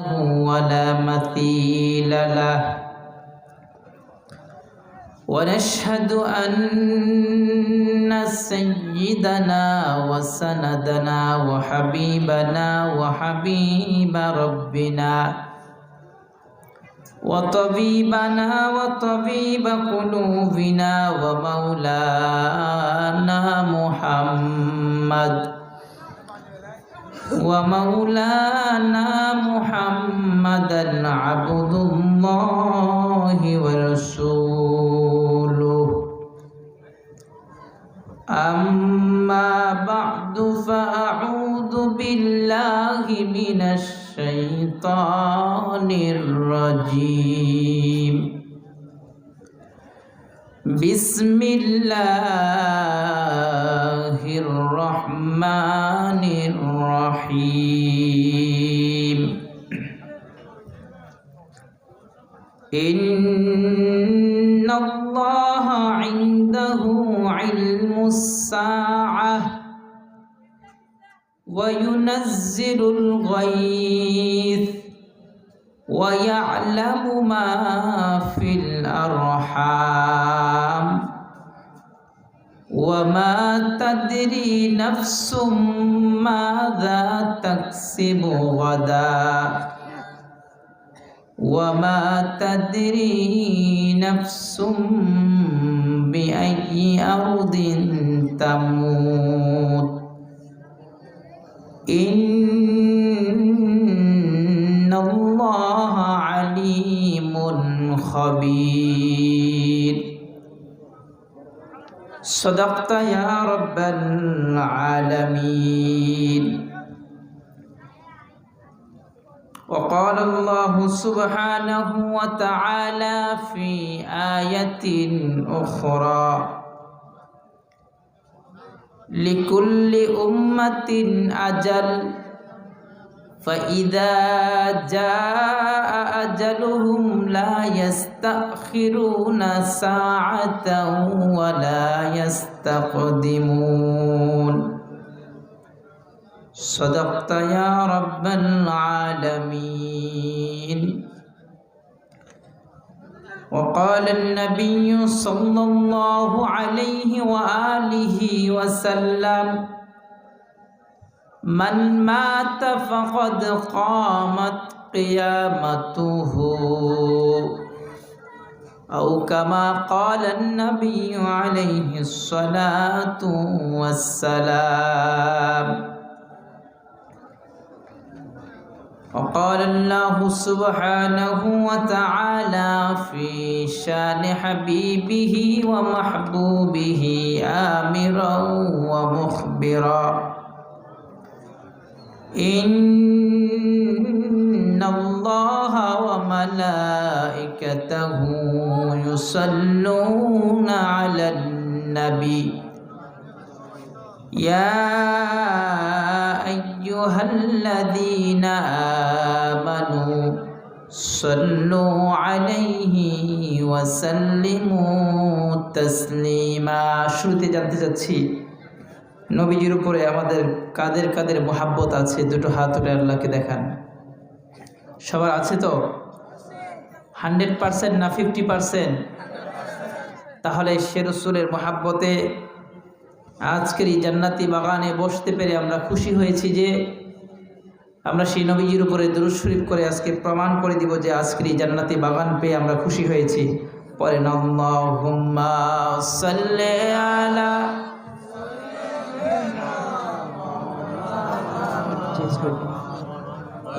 ولا مثيل له. ونشهد أن سيدنا وسندنا وحبيبنا وحبيب ربنا وطبيبنا وطبيب قلوبنا ومولانا محمد ومولانا محمدا عبد الله ورسوله. أما بعد فأعوذ بالله من الشيطان الرجيم. بسم الله الرحمن الرحيم. إن الله عنده علم الساعة وينزل الغيث ويعلم ما في الأرحام. وما تدري نفس ماذا تكسب غدا. وما تدري نفس بأي أرض تموت. إن الله عليم خبير. صدقت يا رب العالمين. وقال الله سبحانه وتعالى في آية أخرى لكل أمة أجل فإذا جاء أجلهم لا يستأخرون ساعة ولا يستقدمون. صدقت يا رب العالمين. وقال النبي صلى الله عليه وآله وسلم من مات فقد قامت قيامته. أو كما قال النبي عليه الصلاة والسلام. وقال الله سبحانه وتعالى في شان حبيبه ومحبوبه آمرا ومخبرا. إن الله وملائكته يصلون على النبي يا أيها الذين آمنوا صلوا عليه وسلموا تسليما শুরুতে জানতে চাচ্ছি নবীজির উপরে আমাদের কাদের কাদের মোহাব্বত আছে, দুটো হাত উঠে আল্লাহকে দেখান। সবার আছে তো? হান্ড্রেড পারসেন্ট না ফিফটি পারসেন্ট? তাহলে সে রসুলের মোহাব্বতে আজকের এই জান্নাতি বাগানে বসতে পেরে আমরা খুশি হয়েছি যে আমরা সেই নবীজির উপরে দুরুদ শরীফ করে আজকে প্রমাণ করে দিব যে আজকের এই জান্নাতি বাগান পেয়ে আমরা খুশি হয়েছি। পরে আল্লাহুম্মা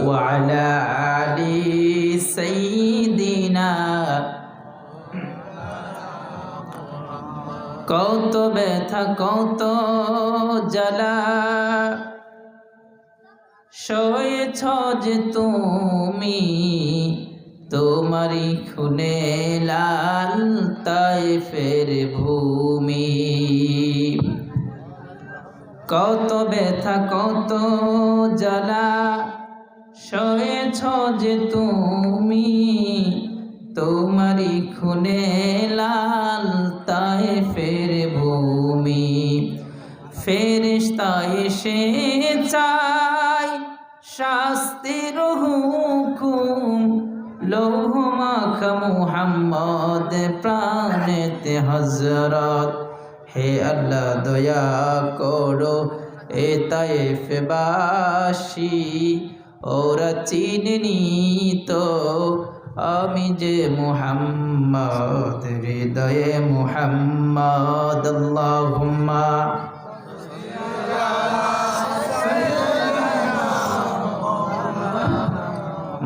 وعلى آل سيدنا কত ব্যথা কত জ্বালা সয়েছ যে তুমি তোমারি খুনে লাল তাই ফের ভূমি কত ব্যথা, কত জ্বালা। সয়েছ যে তুমি তোমারি খুনে লাল তাই ফের ভূমি। ফেরিস্তা এসে চাই শাস্তির হুকুম। লৌহ মাখ মুহাম্মদ প্রাণেতে হজরত হে আল্লাহ, দয়া করো। এ তাইফবাসী ওরা চিনি তো আমি যে মুহাম্মদ, হৃদয়ে মুহাম্মদ, আল্লাহুম্মা।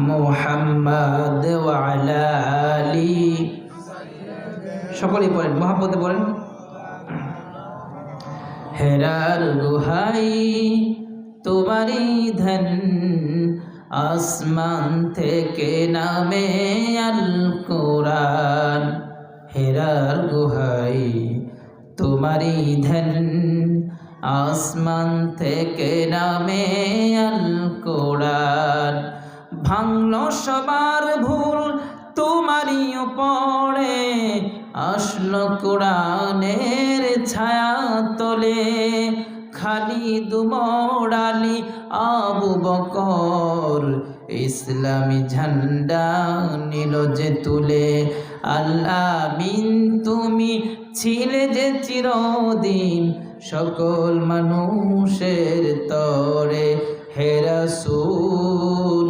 মুহাম্মদ ওয়ালা সকলেই পড়েন মহাপদে বলেন। হেরার গুহাই তোমারি ধন আসমান থেকে নামে আল কোরআন হেরার গুহাই তোমারি ধন আসমান থেকে নামে আল কোরআন ভাঙল সবার ভুল, তোমারই পড়ে আসলো কোরআনের ছায়া তলে খালি দুমড়ালি আবু বকর। ইসলামী ঝান্ডা নিল যে তুলে, আল্লাহ বিন তুমি ছিলে যে চিরদিন সকল মানুষের তরে। হেরাসুল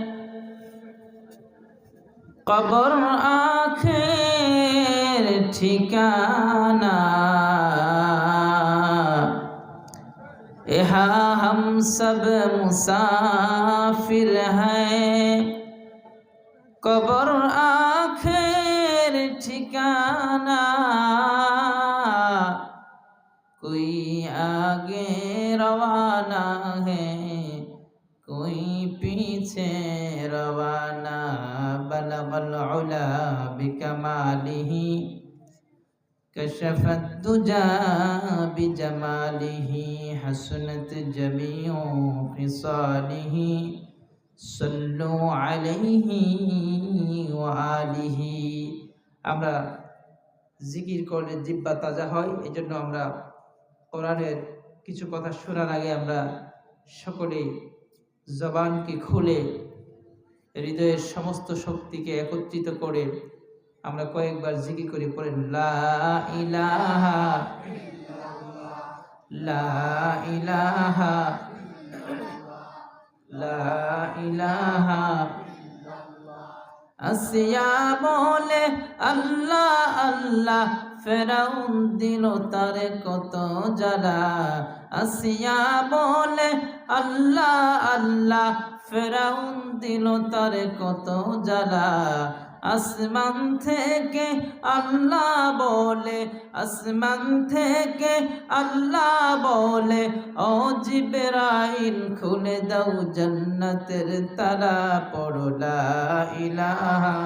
कब्र आखिर ठिकाना यहाँ हम सब मुसाफिर हैं कब्र والعلا بكماله كشف الدجى بجماله حسنت جميع خصاله صلوا عليه وآله أمرا জিকির করলে জিব্বা তাজা হয় এই জন্য আমরা কোরআনের কিছু কথা শোনার আগে আমরা সকলে জবানকে খুলে হৃদয়ের সমস্ত শক্তিকে একত্রিত করে আমরা কয়েকবার জিকির করে, পড়েন, লা ইলাহা লা ইলাহা লা ইলাহা আসিয়া বলে, আল্লাহ আল্লাহ, ফেরাউন দিল তারে কত জ্বালা। আসিয়া বলে, আল্লাহ আল্লাহ ফেরাউন দিল তারে কত জ্বালা। আসমান থেকে আল্লাহ বলে, আসমান থেকে আল্লাহ বলে, ও জিবরাইল, খুলে দাও জান্নাতের তালা পড়লা ইলাহা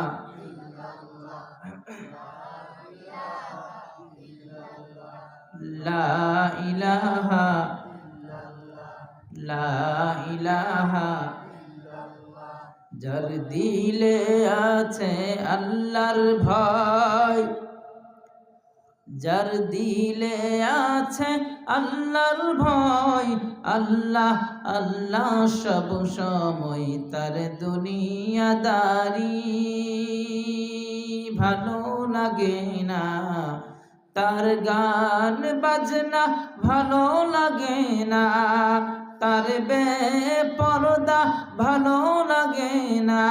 লা ইলাহা লা ইলাহা যার দিলে আছে আল্লাহর ভয়। যার দিলে আছে আল্লাহর ভয়, আল্লাহ আল্লাহ সব সময় তার দুনিয়াদারি। ভালো লাগে না তার গান বাজনা, ভালো লাগে না তার বেপরদা, ভালো লাগে না।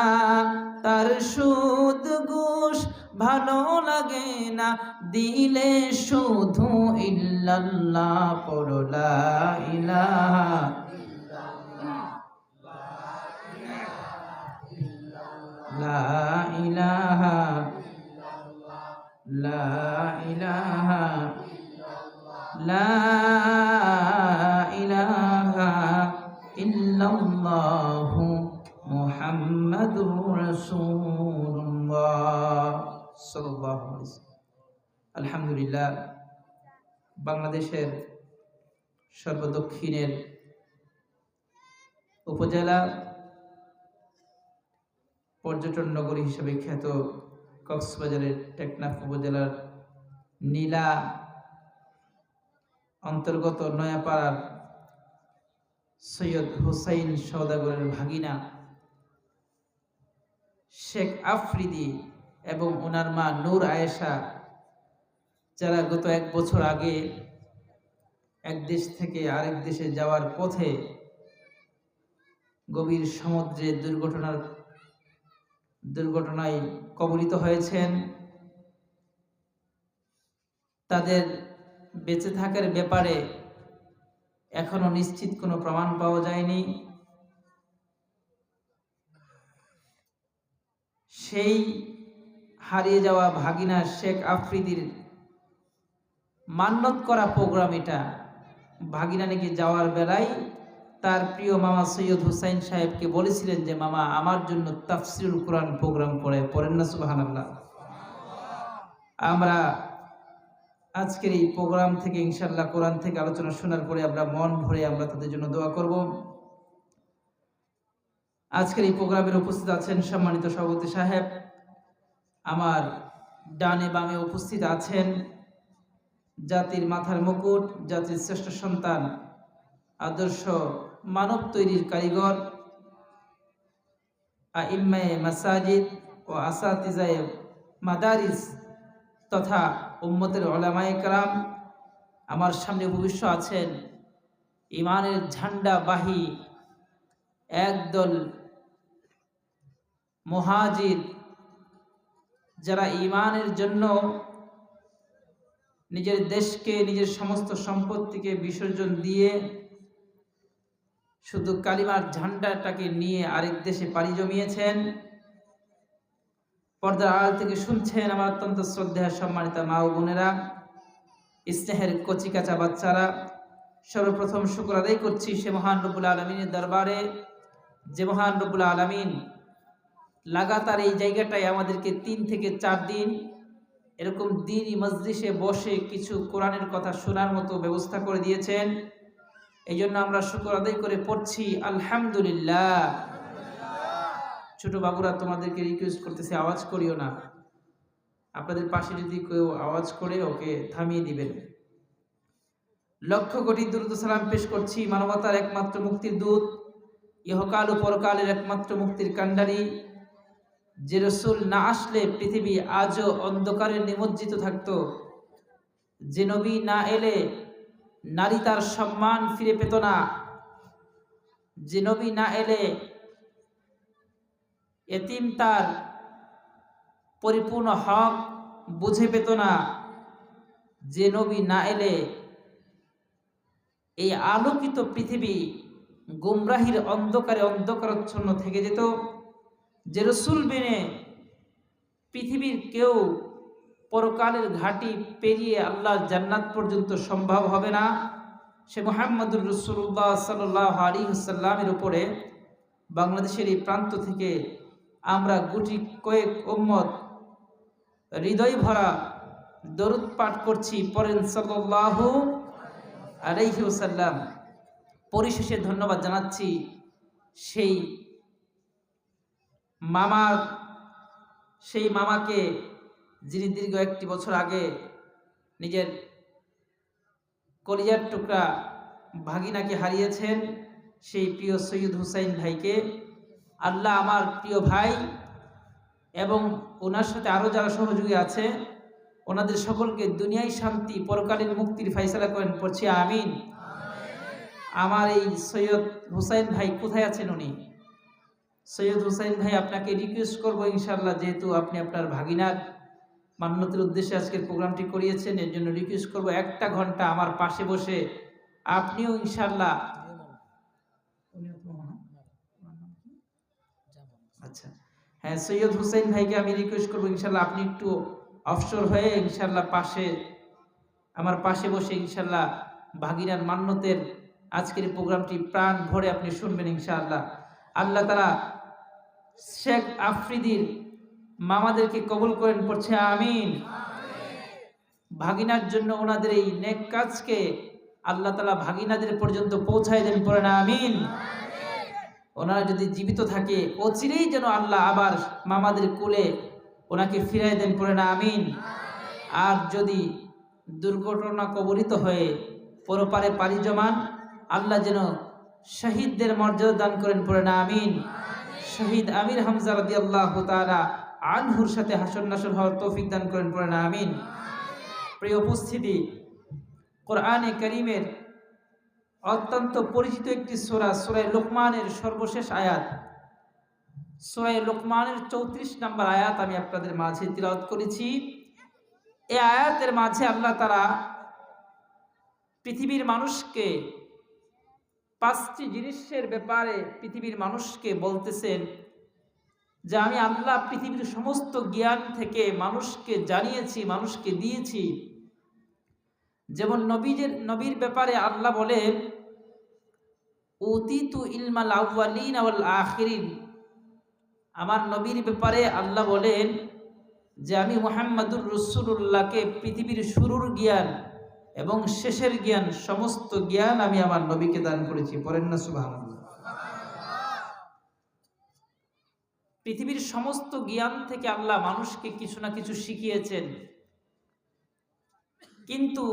তার সুদ ঘুষ ভালো লাগে না। দিলে শুধু ইল্লাল্লাহ পড়লা ইলাহা লা ইলাহা লা ইলাহা লা ইলাহা ইল্লাল্লাহু। মুহাম্মাদুর রাসূলুল্লাহ সাল্লাল্লাহু আলাইহি আলহামদুলিল্লাহ বাংলাদেশের সর্বদক্ষিণের উপজেলা পর্যটন নগরী হিসেবে খ্যাত কক্সবাজারের টেকনাফ উপজেলার নীলা অন্তর্গত নয়াপাড়ার সৈয়দ হুসাইন সৌদাগরের ভাগিনা শেখ আফ্রিদি এবং ওনার মা নূর আয়েশা, যারা গত এক বছর আগে এক দেশ থেকে আরেক দেশে যাওয়ার পথে গভীর সমুদ্রে দুর্ঘটনার, দুর্ঘটনায় কবলিত হয়েছেন, তাদের বেঁচে থাকার ব্যাপারে এখনও নিশ্চিত কোনো প্রমাণ পাওয়া যায়নি। সেই হারিয়ে যাওয়া ভাগিনা শেখ আফ্রিদির মান্যত করা প্রোগ্রাম এটা। ভাগিনা নাকি যাওয়ার বেলায় তার প্রিয় মামা সৈয়দ হুসাইন সাহেবকে বলেছিলেন যে, মামা, আমার জন্য তাফসিরুল কোরআন প্রোগ্রাম করে, পড়েন না সুবাহান আমরা আজকের এই প্রোগ্রাম থেকে ইনশাল্লাহ কোরআন থেকে আলোচনা শোনার পরে আমরা মন ভরে আমরা তাদের জন্য দোয়া করব। আজকের এই প্রোগ্রামের উপস্থিত আছেন সম্মানিত সভাপতি সাহেব। আমার ডানে বামে উপস্থিত আছেন জাতির মাথার মুকুট, জাতির শ্রেষ্ঠ সন্তান, আদর্শ মানব তৈরির কারিগর আইম্মায়ে মাসাজিদ ও আসাতিজায়ে মাদারিস তথা উম্মতের ওলামায়ে কারাম। আমার সামনে ভবিষ্য আছেন ইমানের ঝান্ডা বাহী একদল মহাজির, যারা ইমানের জন্য নিজের দেশকে, নিজের সমস্ত সম্পত্তিকে বিসর্জন দিয়ে শুধু কালিমার ঝান্ডাটাকে নিয়ে আরেক দেশে পাড়ি জমিয়েছেন। পর্দার আড়াল থেকে শুনছেন আমার অত্যন্ত শ্রদ্ধা সম্মানিত মা ও বোনেরা, স্নেহের কচিকাচা বাচ্চারা। সর্বপ্রথম শুক্র আদায় করছি সে মহান রবুল আলমিনের দরবারে। যে মহান রবুল আলমিন লাগাতার এই জায়গাটায় আমাদেরকে তিন থেকে চার দিন এরকম দিনই মসজিষে বসে কিছু কোরআনের কথা শোনার মতো ব্যবস্থা করে দিয়েছেন। এই জন্য আমরা শুক্র আদায় করে পড়ছি, আলহামদুলিল্লাহ। ছোট বাবুরা, তোমাদেরকে রিকোয়েস্ট করতেছে, আওয়াজ করিও না। আপনাদের পাশে যদি কেউ আওয়াজ করে, ওকে থামিয়ে দিবেন। লক্ষ কোটি দ্রুত সালাম পেশ করছি, মানবতার একমাত্র মুক্তির দূত, ইহকাল ও পরকালের একমাত্র মুক্তির কাণ্ডারি। যে রসুল না আসলে পৃথিবী আজও অন্ধকারে নিমজ্জিত থাকত, যে নবী না এলে নারী তার সম্মান ফিরে পেত না, যে নবী না এলে এতিম তার পরিপূর্ণ হক বুঝে পেত না, যে নবী না এলে এই আলোকিত পৃথিবী গুমরাহির অন্ধকারে অন্ধকারচ্ছন্ন থেকে যেত। যে রসুল বেনে পৃথিবীর কেউ পরকালের ঘাটি পেরিয়ে আল্লাহ জান্নাত পর্যন্ত সম্ভব হবে না। সে মোহাম্মদুর রসুল্লাহ সাল্লাহ আলী উপরে বাংলাদেশের এই প্রান্ত থেকে আমরা গুটি কয়েক ওম্মত হৃদয় ভরা দরুদ পাঠ করছি পরেন সাল্লাহ আলাইহি ওসাল্লাম পরিশেষে ধন্যবাদ জানাচ্ছি সেই মামার সেই মামাকে যিনি দীর্ঘ একটি বছর আগে নিজের কলিজার টুকরা ভাগিনাকে হারিয়েছেন সেই প্রিয় সৈয়দ হুসাইন ভাইকে আল্লাহ আমার প্রিয় ভাই এবং ওনার সাথে আরও যারা সহযোগী আছে ওনাদের সকলকে দুনিয়ায় শান্তি পরকালীন মুক্তির ফাইসলা করেন পড়ছি আমিন। আমার এই সৈয়দ হুসাইন ভাই কোথায় আছেন উনি? সৈয়দ হুসাইন ভাই, আপনাকে রিকোয়েস্ট করব ইনশাল্লাহ যেহেতু আপনি আপনার ভাগিনার মান্যতের উদ্দেশ্যে আজকের প্রোগ্রামটি করিয়েছেন, এর জন্য রিকোয়েস্ট করব একটা ঘণ্টা আমার পাশে বসে। আপনিও ইনশাল্লাহ আচ্ছা। হ্যাঁ সৈয়দ হুসাইন ভাইকে আমি রিকোয়েস্ট করব ইনশাল্লাহ আপনি একটু অবসর হয়ে ইনশাল্লাহ পাশে আমার পাশে বসে ইনশাল্লাহ ভাগিনার মান্যতের আজকের প্রোগ্রামটি প্রাণ ভরে আপনি শুনবেন ইনশাআল্লাহ। আল্লাহ তারা শেখ আফ্রিদির মামাদেরকে কবুল করেন, পড়ছে আমিন। ভাগিনার জন্য ওনাদের এই নেক কাজকে আল্লাহ তালা ভাগিনাদের পর্যন্ত পৌঁছায় দেন পড়ে না আমিন। ওনারা যদি জীবিত থাকে, অচিরেই যেন আল্লাহ আবার মামাদের কোলে ওনাকে ফিরাই দেন পড়ে না আমিন। আর যদি দুর্ঘটনা কবলিত হয়ে পরপারে পারি জমান, আল্লাহ যেন শহীদদের মর্যাদা দান করেন পড়ে না আমিন। শহীদ আমির হামজা রাদি আল্লাহ তারা আনহুর সাথে হাসন নাসর হওয়ার তৌফিক দান করেন পড়ে আমিন। প্রিয় উপস্থিতি, কোরআনে করিমের অত্যন্ত পরিচিত একটি সোরা সোরাই লোকমানের সর্বশেষ আয়াত। সোরাই লোকমানের চৌত্রিশ নম্বর আয়াত আমি আপনাদের মাঝে তিলাওয়াত করেছি। এই আয়াতের মাঝে আল্লাহ তারা পৃথিবীর মানুষকে পাঁচটি জিনিসের ব্যাপারে পৃথিবীর মানুষকে বলতেছেন যে আমি আল্লাহ পৃথিবীর সমস্ত জ্ঞান থেকে মানুষকে জানিয়েছি, মানুষকে দিয়েছি। যেমন নবীজের, নবীর ব্যাপারে আল্লাহ বলেন অতীতু ইলমাল আউ্বালিন আওয়াল আখিরিন। আমার নবীর ব্যাপারে আল্লাহ বলেন যে আমি মোহাম্মদুর রসুল্লাহকে পৃথিবীর শুরুর জ্ঞান এবং শেষের জ্ঞান, সমস্ত জ্ঞান আমি আমার নবীকে দান করেছি। পরেন না সুবাহ পৃথিবীর সমস্ত জ্ঞান থেকে আল্লাহ মানুষকে কিছু না কিছু শিখিয়েছেন। কিন্তু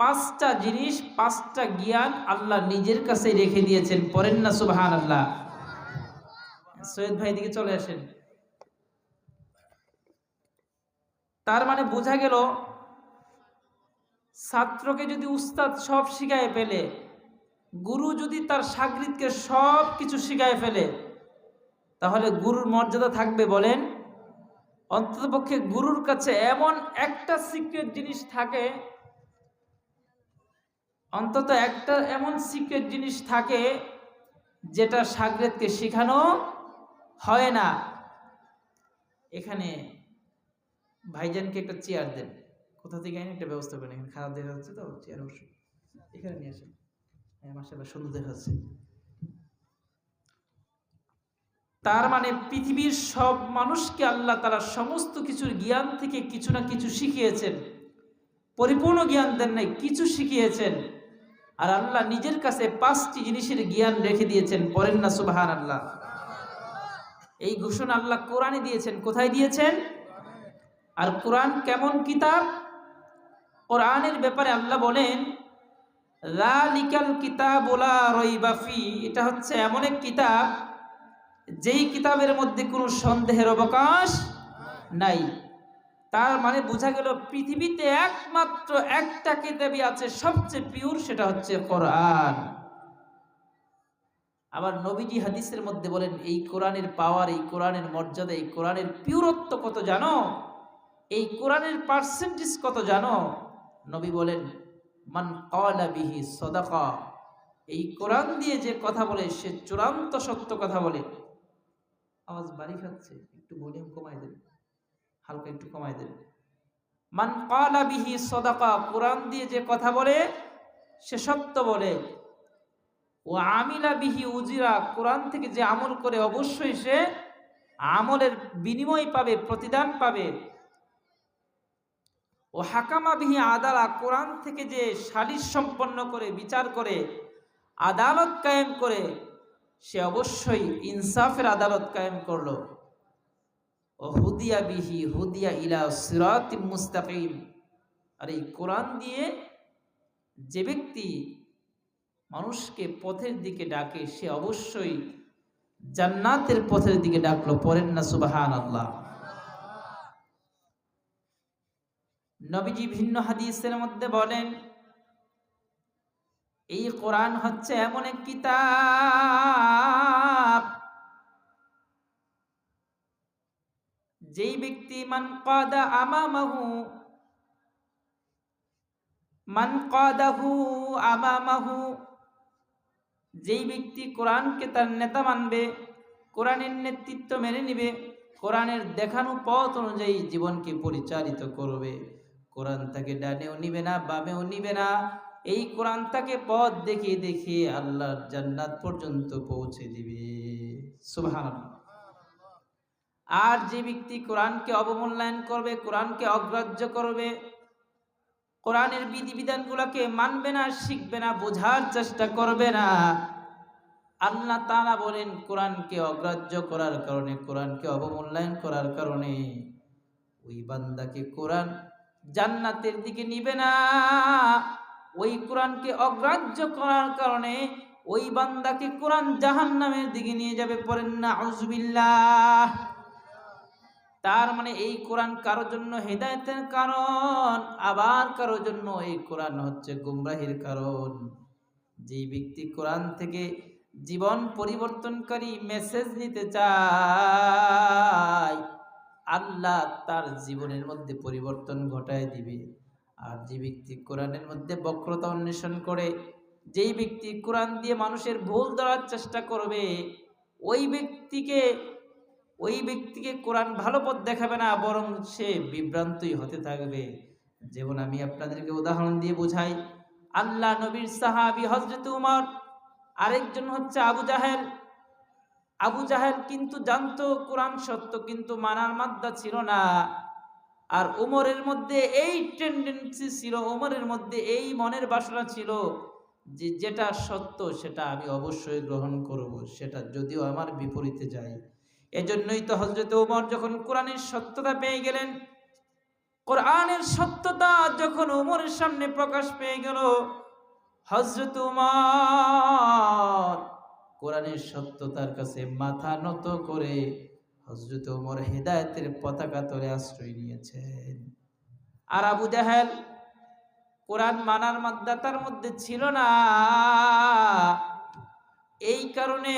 পাঁচটা জিনিস, পাঁচটা জ্ঞান আল্লাহ নিজের কাছে রেখে দিয়েছেন। পরেন না সুবাহান আল্লাহ সৈয়দ ভাই দিকে চলে আসেন। তার মানে বোঝা গেল ছাত্রকে যদি উস্তাদ সব শিখায় ফেলে, গুরু যদি তার সাগরিদকে সব কিছু শিখায় ফেলে, তাহলে গুরুর মর্যাদা থাকবে বলেন। অন্ততপক্ষে গুরুর কাছে এমন একটা সিক্রেট জিনিস থাকে, অন্তত একটা এমন সিক্রেট জিনিস থাকে যেটা সাগরেদকে শেখানো হয় না। এখানে ভাইজানকে একটা চেয়ার দেন। কোথা থেকে আইন একটা ব্যবস্থা করেন? এখানে খারাপ দেখা যাচ্ছে তো চেয়ার অবশ্য এখানে নিয়ে আসেন। হ্যাঁ মাসাল্লাহ সুন্দর দেখা যাচ্ছে। তার মানে পৃথিবীর সব মানুষকে আল্লাহ তারা সমস্ত কিছুর জ্ঞান থেকে কিছু না কিছু শিখিয়েছেন। পরিপূর্ণ জ্ঞান দেন নাই, কিছু শিখিয়েছেন। আর আল্লাহ নিজের কাছে পাঁচটি জিনিসের জ্ঞান রেখে দিয়েছেন পরেন না সুবাহান আল্লাহ এই ঘোষণা আল্লাহ কোরআনে দিয়েছেন। কোথায় দিয়েছেন? আর কোরআন কেমন কিতাব? কোরআনের ব্যাপারে আল্লাহ বলেন রালিকাল কিতাব ওলা রইবাফি এটা হচ্ছে এমন এক কিতাব, যেই কিতাবের মধ্যে কোনো সন্দেহের অবকাশ নাই। তার মানে বোঝা গেল পৃথিবীতে একমাত্র একটা কিতাবই আছে, সবচেয়ে পিওর সেটা হচ্ছে কোরআন। আবার নবীজি হাদিসের মধ্যে বলেন, এই কোরআনের পাওয়ার এই কোরআনের মর্যাদা, এই কোরআনের পিওরত্ব কত জানো? এই কোরআনের পার্সেন্টেজ কত জানো? নবী বলেন, মান কলা বিহি সদাকা। এই কোরআন দিয়ে যে কথা বলে, সে চূড়ান্ত সত্য কথা বলে। আওয়াজ বাড়ি খাচ্ছে, একটু ভলিউম কমাই দেন, হালকা একটু কমাই দেন। মান কালা বিহি সদাকা। কোরআন দিয়ে যে কথা বলে, সে সত্য বলে। ও আমিলা বিহি উজিরা। কোরআন থেকে যে আমল করে, অবশ্যই সে আমলের বিনিময় পাবে, প্রতিদান পাবে। ও হাকামা বিহি আদালা, কোরআন থেকে যে সালিশ সম্পন্ন করে, বিচার করে, আদালত কায়েম করে, সে অবশ্যই ইনসাফের আদালত কায়েম করল। ও হুদিয়া বিহি, হুদিয়া ইলা সিরাত মুস্তাকিম। আর এই কোরআন দিয়ে যে ব্যক্তি মানুষকে পথের দিকে ডাকে, সে অবশ্যই জান্নাতের পথের দিকে ডাকলো পরেন না সুবাহান আল্লাহ নবীজি ভিন্ন হাদিসের মধ্যে বলেন, এই কোরআন হচ্ছে এমন এক কিতাব যেই ব্যক্তি মান কাদা আমামাহু, মান কাদাহু আমামাহু, যেই ব্যক্তি কোরআনকে তার নেতা মানবে, কোরআনের নেতৃত্ব মেনে নিবে, কোরআনের দেখানো পথ অনুযায়ী জীবনকে পরিচালিত করবে। কোরআন তাকে ডানেও নিবে না, বামেও নিবে না। এই কোরআন তাকে পথ দেখিয়ে দেখিয়ে আল্লাহর জান্নাত পর্যন্ত পৌঁছে দিবে। সুবহান আর যে ব্যক্তি কোরআনকে অবমূল্যায়ন করবে, কোরআনকে অগ্রাহ্য করবে, কোরআনের বিধিবিধানগুলোকে মানবে না, শিখবে না, বোঝার চেষ্টা করবে না, আল্লাহ তাআলা বলেন কোরআনকে অগ্রাহ্য করার কারণে, কোরআনকে অবমূল্যায়ন করার কারণে, ওই বান্দাকে কোরআন জান্নাতের দিকে নিবে না। ওই কোরআনকে অগ্রাহ্য করার কারণে ওই বান্দাকে কোরআন জাহান্নামের দিকে নিয়ে যাবে পরেন না আউজুবিল্লাহ তার মানে এই কোরআন কারোর জন্য হেদায়েতের কারণ, আবার কারোর জন্য এই কোরআন হচ্ছে গুমরাহির কারণ। যে ব্যক্তি কোরআন থেকে জীবন পরিবর্তনকারী মেসেজ নিতে চায় আল্লাহ তার জীবনের মধ্যে পরিবর্তন ঘটায় দিবে। আর যে ব্যক্তি কোরআনের মধ্যে বক্রতা অন্বেষণ করে, যেই ব্যক্তি কোরআন দিয়ে মানুষের ভুল ধরার চেষ্টা করবে, ওই ব্যক্তিকে ওই ব্যক্তিকে কোরআন ভালো পথ দেখাবে না, বরং সে বিভ্রান্তই হতে থাকবে। যেমন আমি আপনাদেরকে উদাহরণ দিয়ে বোঝাই, আল্লাহ নবীর সাহাবি হজরত উমর, আরেকজন হচ্ছে আবু জাহেল আবু জাহেল কিন্তু জানতো কোরআন সত্য, কিন্তু মানার মাদ্দা ছিল না। আর উমরের মধ্যে এই টেন্ডেন্সি ছিল উমরের মধ্যে এই মনের বাসনা ছিল যে যেটা সত্য সেটা আমি অবশ্যই গ্রহণ করব, সেটা যদিও আমার বিপরীতে যায়। এজন্যই তো হজরত উমর যখন কোরআনের সত্যতা পেয়ে গেলেন, কোরআনের সত্যতা যখন উমরের সামনে প্রকাশ পেয়ে গেল হজরত উমর কোরআনের সত্যতার কাছে মাথা নত করে হজরত ওমর হেদায়তের পতাকা তলে আশ্রয় নিয়েছেন। আর আবু জাহেল কোরআন মানার মাদ্দাতার মধ্যে ছিল না। এই কারণে